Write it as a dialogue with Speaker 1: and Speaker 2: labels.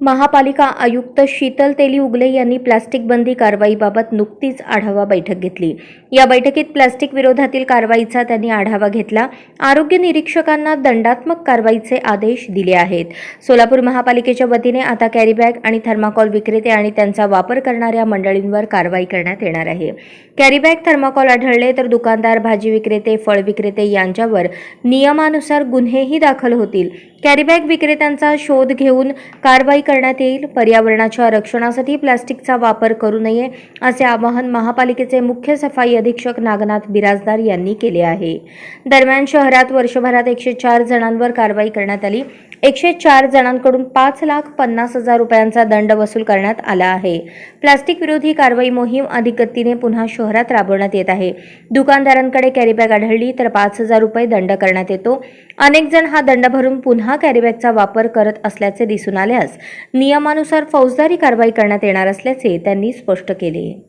Speaker 1: महापालिका आयुक्त शीतल तेली उगले यांनी प्लास्टिक बंदी कारवाईबाबत नुकतीच आढावा बैठक घेतली. या बैठकीत प्लास्टिक विरोधातील कारवाईचा त्यांनी आढावा घेतला. आरोग्य निरीक्षकांना दंडात्मक कारवाईचे आदेश दिले आहेत. सोलापूर महापालिकेच्या वतीने आता कॅरीबॅग आणि थर्माकॉल विक्रेते आणि त्यांचा वापर करणाऱ्या मंडळींवर कारवाई करण्यात येणार आहे. कॅरीबॅग थर्माकॉल आढळले तर दुकानदार भाजी विक्रेते फळ विक्रेते यांच्यावर नियमानुसार गुन्हेही दाखल होतील. कॅरीबॅग विक्रेत्यांचा शोध घेऊन कारवाई करण्यात येईल. पर्यावरणाच्या रक्षणासाठी प्लास्टिकचा वापर करू नये असे आवाहन महापालिकेचे मुख्य सफाई अधीक्षक नागनाथ बिराजदार यांनी केले आहे. दरम्यान शहरात वर्षभरात एकशे चार जणांवर कारवाई करण्यात आली. एकशे चार जणांकडून पाच लाख पन्नास हजार रुपयांचा दंड वसूल करण्यात आला आहे. प्लास्टिक विरोधी कारवाई मोहीम अधिक गतीने पुन्हा शहरात राबवण्यात येत आहे. दुकानदारांकडे कॅरीबॅग आढळली तर पाच हजार रुपये दंड करण्यात येतो. अनेक जण हा दंड भरून पुन्हा कॅरीबॅगचा वापर करत असल्याचे दिसून आल्यास नियमानुसार फौजदारी कारवाई करण्यात येणार असल्याचे त्यांनी स्पष्ट केले.